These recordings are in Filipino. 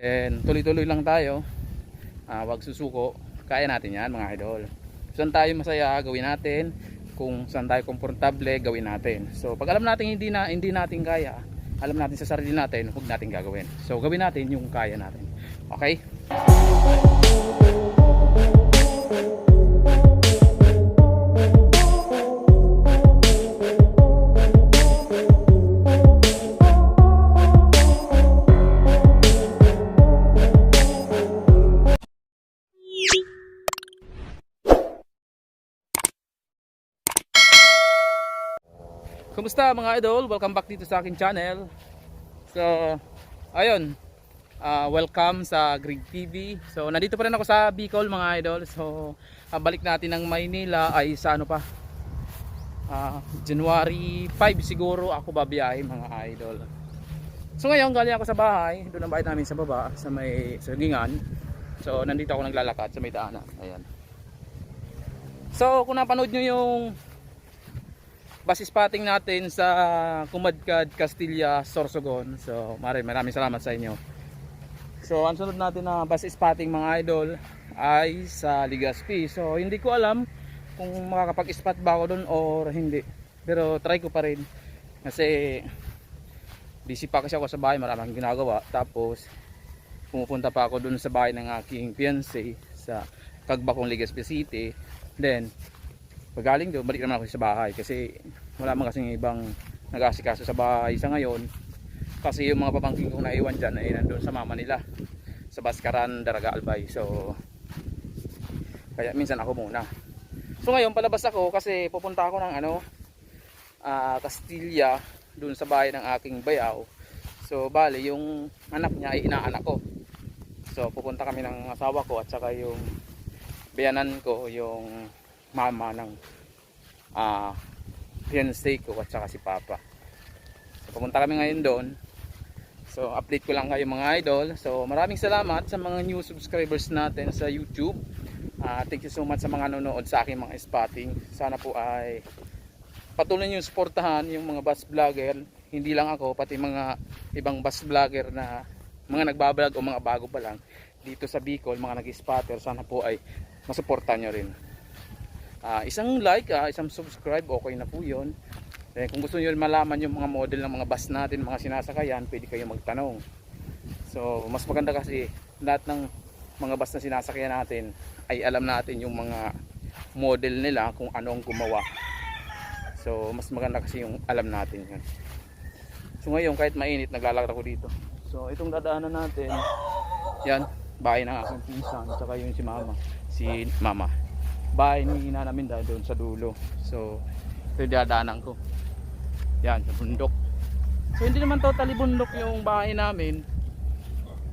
And tuloy-tuloy lang tayo. Ah, wag susuko. Kaya natin 'yan, mga idol. Saan tayo masaya, gawin natin. Kung saan tayo komportable, gawin natin. So, pag alam natin hindi na hindi natin kaya, alam natin sa sarili natin, huwag natin gagawin. So, gawin natin yung kaya natin. Okay? Kumusta mga idol? Welcome back dito sa akin channel. So, ayun. ah, welcome sa Greg TV. So, nandito pa rin ako sa Bicol mga idol. So, ah, balik natin ng Maynila ay sa ano pa? Ah, January 5 siguro ako babiyahe mga idol. So, ngayon galing ako sa bahay. Doon ang bahay namin sa baba sa may sa Gingan. So, nandito ako naglalakad sa may daanan. Ayan. So, kung napanood nyo yung bus spotting natin sa Kumadkad, Castilla, Sorsogon. So, maraming maraming salamat sa inyo. So, ang sunod natin na bus spotting mga idol ay sa Ligaspi. So, hindi ko alam kung makakapag-spot ba ako doon or hindi. Pero try ko pa rin. Kasi busy pa kasi ako sa bahay, maraming ginagawa. Tapos pumupunta pa ako doon sa bahay ng aking fiancé sa Kagbakong Ligaspi City. Then pagaling doon, balik naman ako sa bahay kasi wala man kasing ibang nag-asikaso sa bahay sa ngayon. Kasi yung mga pamangkin kong naiwan dyan ay nandun sa mama nila sa Baskaran, Daraga Albay. So kaya minsan ako muna. So ngayon palabas ako kasi pupunta ako ng ano ah, Castilla dun sa bahay ng aking bayaw. So bali yung anak niya ay inaanak ko. So pupunta kami ng asawa ko at saka yung biyanan ko yung mama ng ah fiancé ko at saka si papa. So pumunta kami ngayon doon. So update ko lang kayo mga idol. So maraming salamat sa mga new subscribers natin sa youtube. Ah, thank you so much sa mga nanonood sa aking mga spotting. Sana po ay patuloy nyo suportahan yung mga bus vlogger. Hindi lang ako pati mga ibang bus vlogger na mga nagbablog o mga bago pa lang dito sa Bicol mga nag-spotter sana po ay masuportahan nyo rin Ah, isang like, ah, isang subscribe, okay na po yun. Eh, kung gusto niyo malaman yung mga model ng mga bus natin, mga sinasakayan, pwede kayo magtanong. So, mas maganda kasi lahat ng mga bus na sinasakyan natin ay alam natin yung mga model nila kung anong gumawa. So, mas maganda kasi yung alam natin yun. So, ngayon kahit mainit, naglalakad ako dito. So, itong dadaanan natin, yan, bahay ng aking pinsan, tsaka yung si mama, si mama bahay ni ina namin dahil doon sa dulo. So, ito yung dadaanan ko. Yan, sa bundok. So, hindi naman totally bundok yung bahay namin.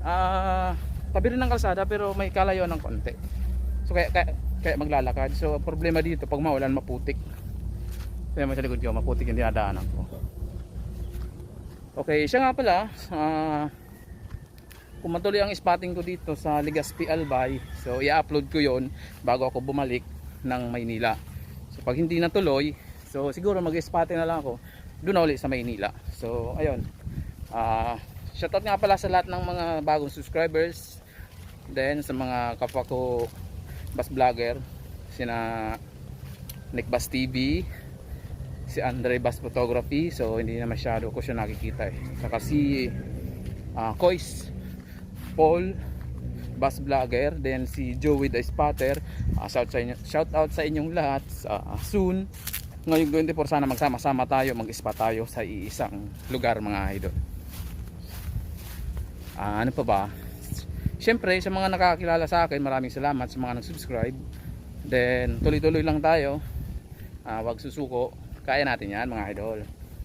Ah, tabi rin ng kalsada pero may kalayo ng konti. So, kaya, kaya, kaya maglalakad. So, problema dito, pag maulan, maputik. Kaya mo sa likod ko, maputik yung dinadaanan ko. Okay, siya nga pala, ah, kung ang spotting ko dito sa Legazpi Albay so i-upload ko yon bago ako bumalik ng Maynila. So pag hindi natuloy so siguro mag-spotting na lang ako doon na ulit sa Maynila. So ayun. Ah shoutout nga pala sa lahat ng mga bagong subscribers. Then sa mga kapwa ko bus vlogger sina Nick Bus TV si Andre Bus Photography. So hindi na masyado ko siya nakikita eh. Saka si ah, Kois Paul bus vlogger then si Joey the spotter. Ah, shout, sa inyo, shout out sa inyong lahat. Ah, soon ngayong 24 sana magsama-sama tayo mag-spot tayo sa iisang lugar mga idol. Ah, ano pa ba? Syempre sa mga nakakilala sa akin maraming salamat. Sa mga nag-subscribe then tuloy-tuloy lang tayo. Ah, wag susuko. Kaya natin yan mga idol.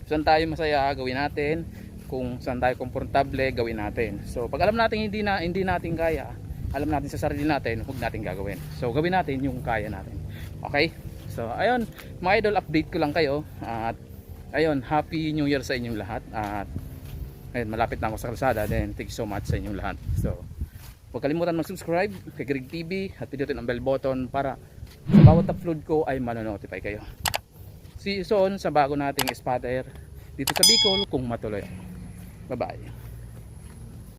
Saan tayo masaya? Gawin natin kung saan tayo komportable gawin natin. So pag alam natin hindi na hindi natin kaya alam natin sa sarili natin huwag natin gagawin. So gawin natin yung kaya natin. Okay? So ayun. Mga idol update ko lang kayo. At ayun happy new year sa inyong lahat. At ayun malapit na ako sa kalsada. Then thank you so much sa inyong lahat. So huwag kalimutan mag subscribe kay Greg TV at pindutin ang bell button para sa bawat upload ko ay manonotify kayo. See you soon sa bago nating spotter dito sa Bicol kung matuloy Bye-bye.